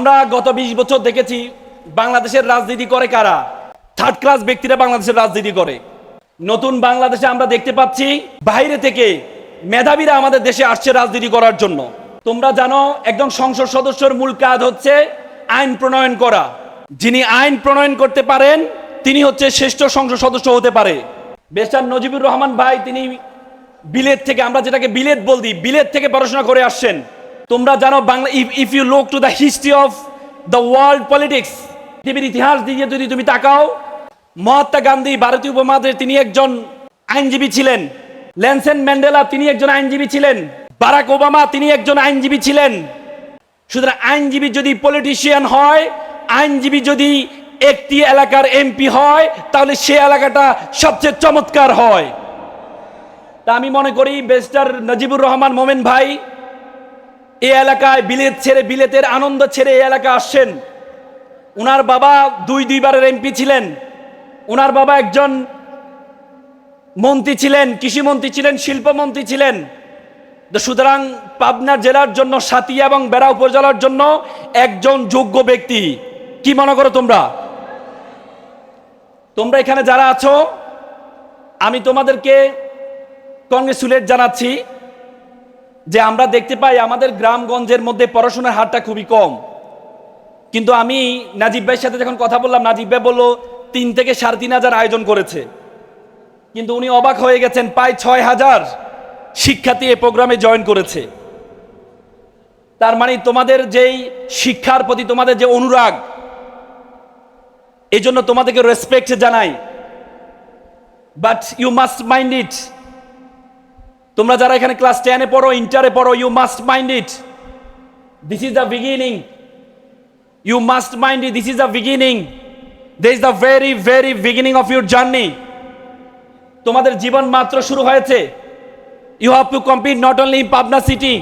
আমরা গত ২০ বছর দেখেছি বাংলাদেশের রাজনীতি করে কারা? থার্ড ক্লাস ব্যক্তিরা বাংলাদেশের রাজনীতি করে। নতুন বাংলাদেশে আমরা দেখতে পাচ্ছি বাইরে থেকে মেধাবীরা আমাদের দেশে আসছে রাজনীতি করার জন্য। তোমরা জানো, একজন সংসদ সদস্যর মূল কাজ হচ্ছে আইন প্রণয়ন করা। যিনি আইন প্রণয়ন করতে পারেন, তিনি হচ্ছে শ্রেষ্ঠ সংসদ সদস্য হতে পারে। বেস্টার নজিবুর রহমান ভাই, তিনি বিলেত থেকে, আমরা যেটাকে বিলেত বলদি বিলেত থেকে পড়াশোনা করে আসছেন। তোমরা জানো Bangla if you look to the history of the world politics পৃথিবীর ইতিহাস দিয়ে যদি তুমি তাকাও, মহাত্মা গান্ধী ভারতীয় উপমহাদেশে তিনি একজন আইনজীবী ছিলেন, ল্যানসেন ম্যান্ডেলা তিনি একজন আইনজীবী ছিলেন, বারাক ওবামা তিনি একজন আইনজীবী ছিলেন। সুতরাং আইনজীবী যদি পলিটিশিয়ান হয়, আইনজীবী যদি একটি এলাকার এমপি হয়, তাহলে সে এলাকাটা সবচেয়ে চমৎকার হয়। তা আমি মনে করি বেস্টার নজিবুর রহমান মোমেন ভাই এই এলাকায় বিলেত ছেড়ে, বিলেতের আনন্দ ছেড়ে এই এলাকা আসছেন। উনার বাবা দুই, দুইবারের এমপি ছিলেন। উনার বাবা একজন মন্ত্রী ছিলেন কৃষিমন্ত্রী ছিলেন শিল্পমন্ত্রী ছিলেন। সুতরাং পাবনা জেলার জন্য, সাতিয়া এবং বেড়া উপজেলার জন্য একজন যোগ্য ব্যক্তি। কি মনে করো তোমরা? তোমরা এখানে যারা আছো, আমি তোমাদেরকে কংগ্রেচুলেট জানাচ্ছি। যে আমরা দেখতে পাই আমাদের গ্রামগঞ্জের মধ্যে পড়াশোনার হারটা খুবই কম। কিন্তু আমি নাজিব ভাইয়ের সাথে যখন কথা বললাম, নাজিব ভাই বলল, তিন থেকে সাড়ে তিন হাজার আয়োজন করেছে। কিন্তু উনি অবাক হয়ে গেছেন, প্রায় ছয় হাজার শিক্ষার্থী এ প্রোগ্রামে জয়েন করেছে। তার মানে তোমাদের যেই শিক্ষার প্রতি তোমাদের যে অনুরাগ এই জন্য তোমাদেরকে রেসপেক্ট জানাই। But you must mind it তোমরা যারা এখানে ক্লাস টেনে পড়ো ইন্টারে পড়ো you must mind it this is the beginning you must mind it this is the beginning this is the very very beginning of your journey তোমাদের জীবন মাত্র শুরু হয়েছে। You have to compete not only in Pabna city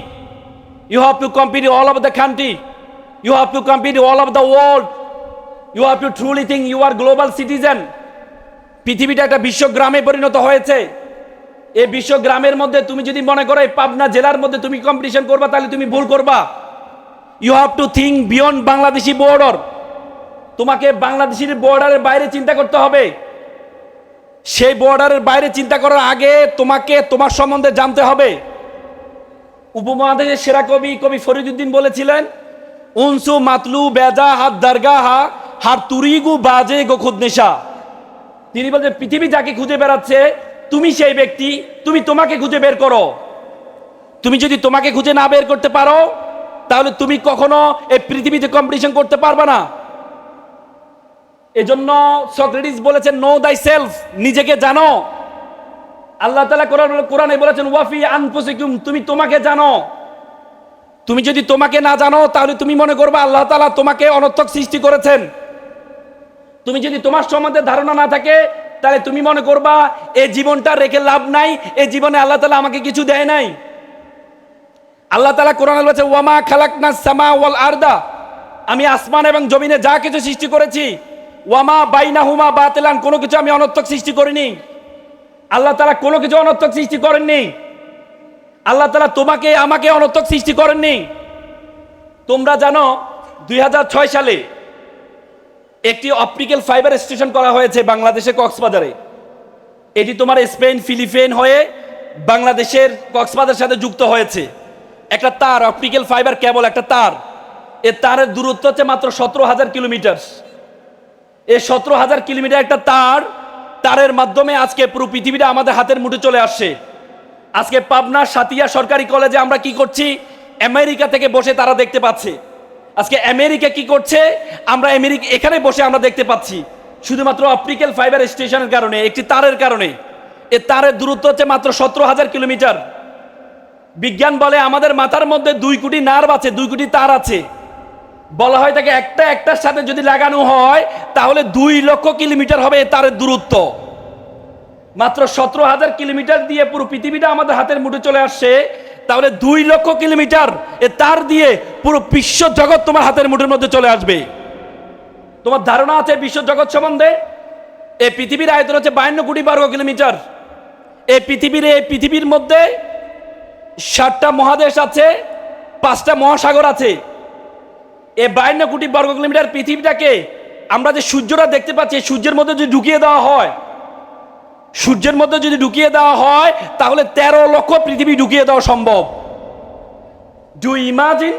you have to compete all of the country you have to compete all of the world you have to truly think you are global citizen পৃথিবীটা একটা বিশ্বগ্রামে পরিণত হয়েছে। এই বিশ্বগ্রামের মধ্যে তুমি যদি মনে করো, এই পাবনা জেলার মধ্যে তুমি কম্পিটিশন করবা, তাহলে তুমি ভুল করবা। You have to think beyond Bangladeshi border তোমাকে বাংলাদেশের বর্ডারের বাইরে চিন্তা করতে হবে। সেই বর্ডারের বাইরে চিন্তা করার আগে তোমাকে, তোমার সম্বন্ধে জানতে হবে। উপমহাদেশের সেরা কবি কবি ফরিদুদ্দিন বলেছিলেন, উনসু মাতলু বেজা হাত দারগা হা হার তুরিগু বাজে গো খুদনেশা তিনি বলছেন, পৃথিবী যাকে খুঁজে বেড়াচ্ছে তুমি সেই ব্যক্তি, তুমি তোমাকে খুঁজে বের করো। তুমি যদি তোমাকে খুঁজে না বের করতে পারো, তাহলে তুমি কখনো এই পৃথিবীতে কম্পিটিশন করতে পারবে না। এজন্য সক্রেটিস বলেছেন নো দাই সেলফ নিজেকে জানো। আল্লাহ তালা কোরআন, কোরআনে বলেছেন, ওয়াফি আনফুসিকুম তুমি তোমাকে জানো। তুমি যদি তোমাকে না জানো, তাহলে তুমি মনে করবে আল্লাহ তালা তোমাকে অনর্থক সৃষ্টি করেছেন। তুমি যদি তোমার সম্বন্ধে ধারণা না থাকে তাহলে তুমি মনে করবা এই জীবনটা রেখে লাভ নাই এই জীবনে আল্লাহ তালা আমাকে কিছু দেয় নাই? আল্লাহ তালা কোরআন বলেছে, ওয়ামা খালাকনা সামা ওয়াল আরদা। আমি আসমান এবং জমিনে যা কিছু সৃষ্টি করেছি, ওয়ামা বাইনা হুমা বাতেলান, কোনো কিছু আমি অনর্থক সৃষ্টি করিনি। আল্লাহ তালা কোনো কিছু অনর্থক সৃষ্টি করেননি। আল্লাহ তালা তোমাকে, আমাকে অনর্থক সৃষ্টি করেননি। তোমরা জানো, দুই হাজার ছয় সালে একটি অপটিক্যাল ফাইবার স্টেশন করা হয়েছে বাংলাদেশের কক্সবাজারে। এটি তোমার স্পেন ফিলিপাইন হয়ে বাংলাদেশের কক্সবাজারের সাথে যুক্ত হয়েছে। একটা তার অপটিক্যাল ফাইবার কেবল একটা তার। এর তারের দূরত্ব হচ্ছে মাত্র সতেরো হাজার কিলোমিটার এই সতেরো হাজার কিলোমিটার একটা তার, তারের মাধ্যমে আজকে পুরো পৃথিবীটা আমাদের হাতের মুঠে চলে আসছে। আজকে পাবনা সাতিয়া সরকারি কলেজে আমরা কি করছি? আমেরিকা থেকে বসে তারা দেখতে পাচ্ছে। আজকে আমেরিকা কি করছে? আমরা আমেরিকা এখানে বসে আমরা দেখতে পাচ্ছি, শুধুমাত্র অপটিক্যাল ফাইবার স্টেশনের কারণে, একটি তারের কারণে। এ তারের দূরত্ব হচ্ছে মাত্র সতেরো হাজার কিলোমিটার। বিজ্ঞান বলে আমাদের মাথার মধ্যে দুই কোটি নার্ভ আছে, দুই কোটি তার আছে। বলা হয় তাকে একটা একটার সাথে যদি লাগানো হয়, তাহলে দুই লক্ষ কিলোমিটার হবে তারের দূরত্ব। মাত্র সতেরো হাজার কিলোমিটার দিয়ে পুরো পৃথিবীটা আমাদের হাতের মুঠে চলে আসছে। তাহলে দুই লক্ষ কিলোমিটার এ তার দিয়ে পুরো বিশ্ব জগৎ তোমার হাতের মুঠের মধ্যে চলে আসবে। তোমার ধারণা আছে বিশ্ব জগৎ সম্বন্ধে? এই পৃথিবীর আয়তন হচ্ছে বায়ান্ন কোটি বর্গ কিলোমিটার। এই পৃথিবীর এই পৃথিবীর মধ্যে ষাটটা মহাদেশ আছে, পাঁচটা মহাসাগর আছে। এ বায়ান্ন কোটি বর্গ কিলোমিটার পৃথিবীটাকে আমরা যে সূর্যটা দেখতে পাচ্ছি, সূর্যের মধ্যে যদি ঢুকিয়ে দেওয়া হয় সূর্যের মধ্যে যদি ঢুকিয়ে দেওয়া হয়, তাহলে তেরো লক্ষ পৃথিবী ঢুকিয়ে দেওয়া সম্ভব। ডু ইমাজিন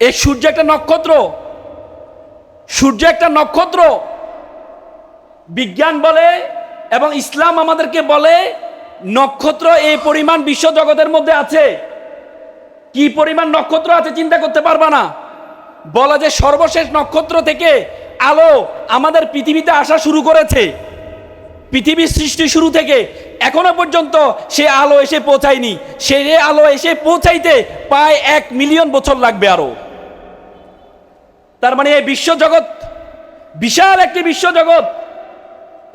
এই সূর্য একটা নক্ষত্র। সূর্য একটা নক্ষত্র। বিজ্ঞান বলে এবং ইসলাম আমাদেরকে বলে, নক্ষত্র এই পরিমাণ বিশ্ব জগতের মধ্যে আছে। কি পরিমাণ নক্ষত্র আছে চিন্তা করতে পারবা না। বলা যে সর্বশেষ নক্ষত্র থেকে আলো আমাদের পৃথিবীতে আসা শুরু করেছে। পৃথিবীর সৃষ্টি শুরু থেকে এখনও পর্যন্ত সে আলো এসে পৌঁছায়নি। সে আলো এসে পৌঁছাইতে প্রায় এক মিলিয়ন বছর লাগবে আরও। তার মানে এই বিশ্বজগৎ, বিশাল একটি বিশ্বজগৎ।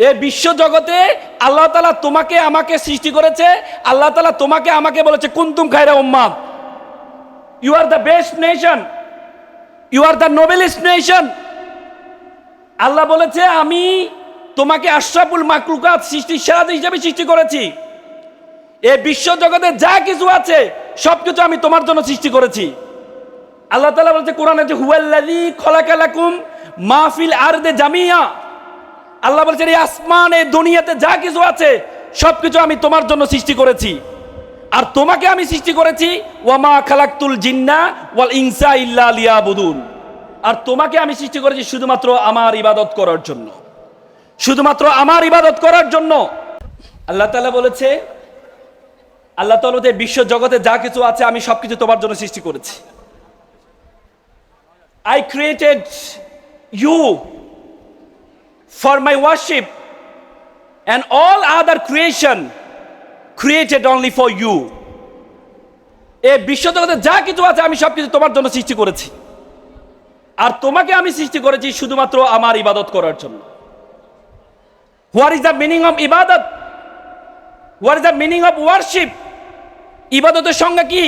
এই বিশ্বজগতে আল্লাহ তালা তোমাকে, আমাকে সৃষ্টি করেছে। আল্লাহ তালা তোমাকে, আমাকে বলেছে, কুন্তুম খায়রা উম্মাদ you are the best nation you are the noblest nation Allah বলেছে, আমি তোমাকে আশরাফুল মাকলুকাত সৃষ্টির সেরা হিসাবে সৃষ্টি করেছি। এ বিশ্ব জগতে যা কিছু আছে, সবকিছু আমি তোমার জন্য সৃষ্টি করেছি। আল্লাহ তালা বলছে কোরআনে যে, হুয়াল্লাযী খলাকালাকুম মাহফিল আরদে জামিয়া। আল্লাহ বলছেন, এই আসমান, এই দুনিয়াতে যা কিছু আছে সব কিছু আমি তোমার জন্য সৃষ্টি করেছি। আর তোমাকে আমি সৃষ্টি করেছি, ওয়ামা খালাক্তুল জিন্না ওয়াল ইনসা ইল্লা লিয়াবুদুন। আর তোমাকে আমি সৃষ্টি করেছি শুধুমাত্র আমার ইবাদত করার জন্য। শুধুমাত্র আমার ইবাদত করার জন্য। আল্লাহ তাআলা বলেছে আল্লাহ তাআলা বলতে, বিশ্ব জগতে যা কিছু আছে আমি সবকিছু তোমার জন্য সৃষ্টি করেছি। I created you for my worship and all other creation created only for you এ বিশ্বজগতে যা কিছু আছে আমি সবকিছু তোমার জন্য সৃষ্টি করেছি। আর তোমাকে আমি সৃষ্টি করেছি শুধুমাত্র আমার ইবাদত করার জন্য। What is the meaning of ইবাদত what is the meaning of worship ইবাদতের সঙ্গে কি?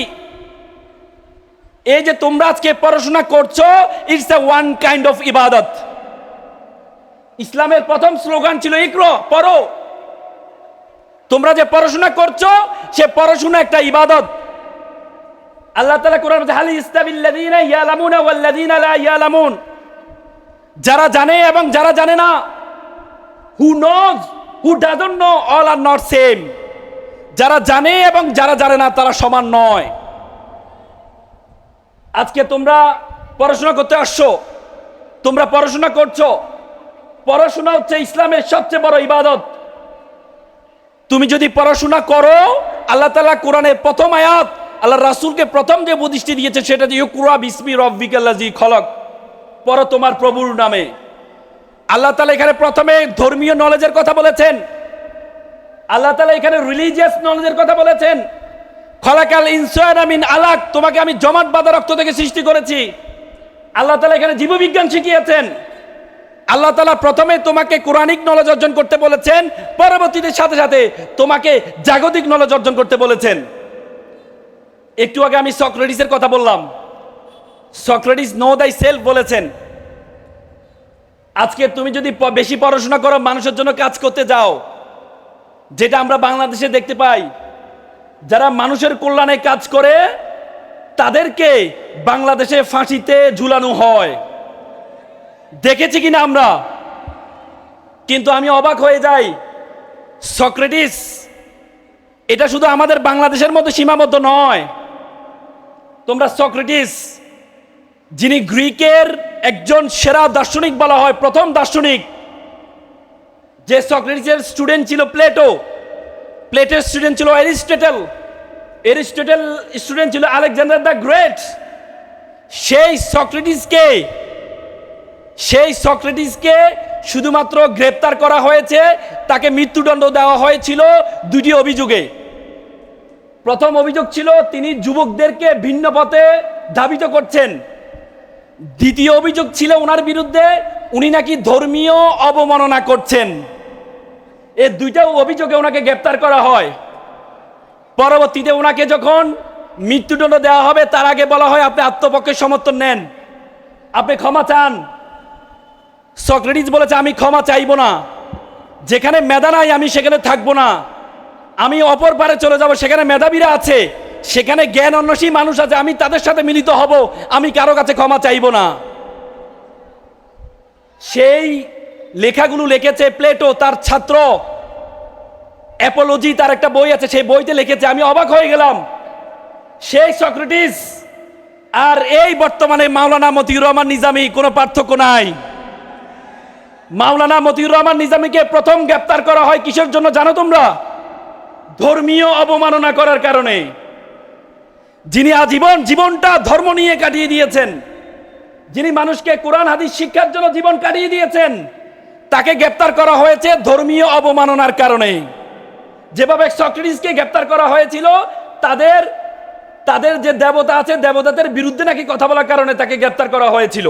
এই যে তোমরা আজকে পড়াশোনা করছ it's a one kind of ইবাদত ইসলামের প্রথম স্লোগান ছিল ইকরো, পড়ো। তোমরা যে পড়াশোনা করছ, সে পড়াশোনা একটা ইবাদত। আল্লাহ তাআলা কোরআন হাল ইস্তাবিল্লাযীনা ইয়ালামুনা ওয়াল্লাযীনা লা ইয়ালামুন? যারা জানে এবং যারা জানে না who knows who doesn't know all are not same যারা জানে এবং যারা জানে না, তারা সমান নয়। আজকে তোমরা পড়াশোনা করতে আসছো। তোমরা পড়াশোনা করছ। পড়াশোনা হচ্ছে ইসলামের সবচেয়ে বড় ইবাদত। তুমি যদি পড়াশোনা করো, আল্লাহ তালা কোরআনের প্রথম আয়াত, আল্লাহ রাসূলকে প্রথম যে বুদ্ধিষ্টি দিয়েছে, সেটা যে ইউকুরা বিসমি রব্বিকাল্লাজি খলক। পর তোমার প্রভুর নামে। আল্লাহ তালা এখানে প্রথমে ধর্মীয় নলেজের কথা বলেছেন। আল্লাহ তালা এখানে রিলিজিয়াস নলেজের কথা বলেছেন। খলাকাল ইনসান আমিন আলাক, তোমাকে আমি জমাট বাঁধা রক্ত থেকে সৃষ্টি করেছি। আল্লাহ তালা এখানে জীববিজ্ঞান শিখিয়েছেন। আল্লাহ তালা প্রথমে তোমাকে কোরআনিক নলেজ অর্জন করতে বলেছেন, পরবর্তীতে সাথে সাথে তোমাকে জাগতিক নলেজ অর্জন করতে বলেছেন। একটু আগে আমি সক্রেটিসের কথা বললাম। সক্রেটিস নো দাই সেলফ বলেছেন। আজকে তুমি যদি বেশি পড়াশোনা করো, মানুষের জন্য কাজ করতে যাও, যেটা আমরা বাংলাদেশে দেখতে পাই, যারা মানুষের কল্যাণে কাজ করে, তাদেরকে বাংলাদেশে ফাঁসিতে ঝুলানো হয়। দেখেছি কিনা আমরা? কিন্তু আমি অবাক হয়ে যাই। সক্রেটিস, এটা শুধু আমাদের বাংলাদেশের মধ্যে সীমাবদ্ধ নয়। তোমরা সক্রেটিস, যিনি গ্রিকের একজন সেরা দার্শনিক বলা হয়, প্রথম দার্শনিক। যে সক্রেটিসের স্টুডেন্ট ছিল প্লেটো, প্লেটের স্টুডেন্ট ছিল অ্যারিস্টটেল। অ্যারিস্টটেল স্টুডেন্ট ছিল আলেকজান্ডার দ্য গ্রেট। সেই সক্রেটিসকে সেই সক্রেটিসকে শুধুমাত্র গ্রেপ্তার করা হয়েছে, তাকে মৃত্যুদণ্ড দেওয়া হয়েছিল দুটি অভিযোগে। প্রথম অভিযোগ ছিল, তিনি যুবকদেরকে ভিন্ন পথে ধাবিত করছেন। দ্বিতীয় অভিযোগ ছিল ওনার বিরুদ্ধে, উনি নাকি ধর্মীয় অবমাননা করছেন। এই দুইটা অভিযোগে ওনাকে গ্রেপ্তার করা হয়। পরবর্তীতে ওনাকে যখন মৃত্যুদণ্ড দেওয়া হবে, তার আগে বলা হয়, আপনি আত্মপক্ষের সমর্থন নেন। আপনি ক্ষমা চান। সক্রেটিস বলেছে, আমি ক্ষমা চাইব না। যেখানে মেধা নাই, আমি সেখানে থাকব না। আমি অপর পারে চলে যাব, সেখানে মেধাবীরা আছে। সেখানে জ্ঞান অন্বেষী মানুষ আছে, আমি তাদের সাথে মিলিত হব, আমি কারও কাছে ক্ষমা চাইব না। সেই লেখাগুলো লিখেছে প্লেটো, তার ছাত্র। অ্যাপোলজি তার একটা বই আছে, সেই বইতে লিখেছে, আমি অবাক হয়ে গেলাম। সেই সক্রেটিস আর এই বর্তমানে মাওলানা মতিউর রহমান নিজামি, কোনো পার্থক্য নাই। মাওলানা মতিউর রহমান নিজামিকে প্রথম গ্রেপ্তার করা হয় কিসের জন্য জানো তোমরা? ধর্মীয় অবমাননা করার কারণে। যিনি আজীবন জীবনটা ধর্ম নিয়ে কাটিয়ে দিয়েছেন, যিনি মানুষকে কোরআন, হাদিস, শিক্ষার জন্য জীবন কাটিয়ে দিয়েছেন, তাকে গ্রেপ্তার করা হয়েছে ধর্মীয় অবমাননার কারণে। যেভাবে সক্রেটিসকে গ্রেপ্তার করা হয়েছিল, তাদের তাদের যে দেবতা আছে, দেবতাদের বিরুদ্ধে নাকি কথা বলার কারণে তাকে গ্রেপ্তার করা হয়েছিল।